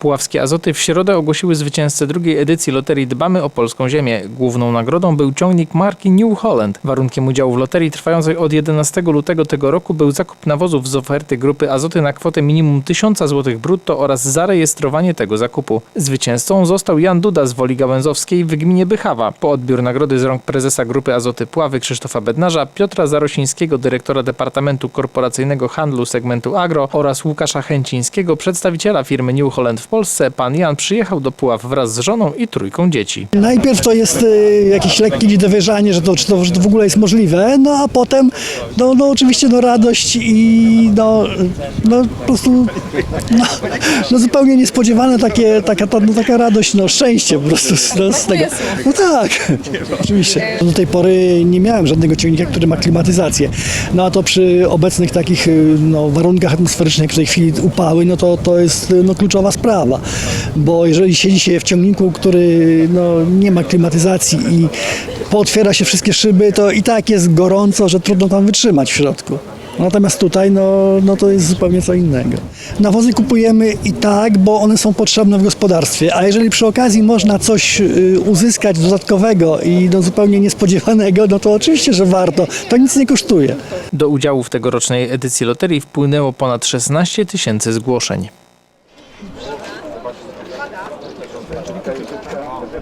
Puławskie Azoty w środę ogłosiły zwycięzcę drugiej edycji loterii Dbamy o Polską Ziemię. Główną nagrodą był ciągnik marki New Holland. Warunkiem udziału w loterii trwającej od 11 lutego tego roku był zakup nawozów z oferty grupy Azoty na kwotę minimum 1000 zł brutto oraz zarejestrowanie tego zakupu. Zwycięzcą został Jan Duda z Woli Gałęzowskiej w gminie Bychawa. Po odbiór nagrody z rąk prezesa grupy Azoty Puławy Krzysztofa Bednarza, Piotra Zarosińskiego, dyrektora Departamentu Korporacyjnego Handlu segmentu Agro oraz Łukasza Chęcińskiego, przedstawiciela firmy New Holland w Polsce, pan Jan przyjechał do Puław wraz z żoną i trójką dzieci. Najpierw to jest y, jakieś lekkie niedowierzanie, że to, czy to, że to w ogóle jest możliwe, no a potem no, no oczywiście no radość i no, no po prostu no, no zupełnie niespodziewane takie, taka, ta, no, taka radość, no szczęście po prostu z, no, z tego. No tak, oczywiście. Do tej pory nie miałem żadnego ciągnika, który ma klimatyzację, no a to przy obecnych takich y, no, warunkach atmosferycznych, w tej chwili upały, no to, to jest y, no, kluczowa sprawa, bo jeżeli siedzi się w ciągniku, który no, nie ma klimatyzacji i pootwiera się wszystkie szyby, to i tak jest gorąco, że trudno tam wytrzymać w środku. Natomiast tutaj no, no to jest zupełnie co innego. Nawozy kupujemy i tak, bo one są potrzebne w gospodarstwie, a jeżeli przy okazji można coś y, uzyskać dodatkowego i no, zupełnie niespodziewanego, no to oczywiście, że warto. To nic nie kosztuje. Do udziału w tegorocznej edycji loterii wpłynęło ponad 16 tysięcy zgłoszeń.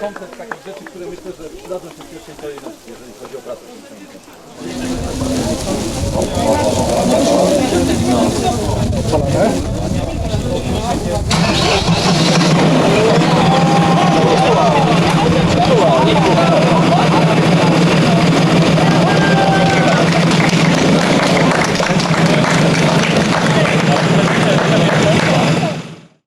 Komplet takich rzeczy, które myślę, że przydadzą się w pierwszej kolejności, jeżeli chodzi o pracę.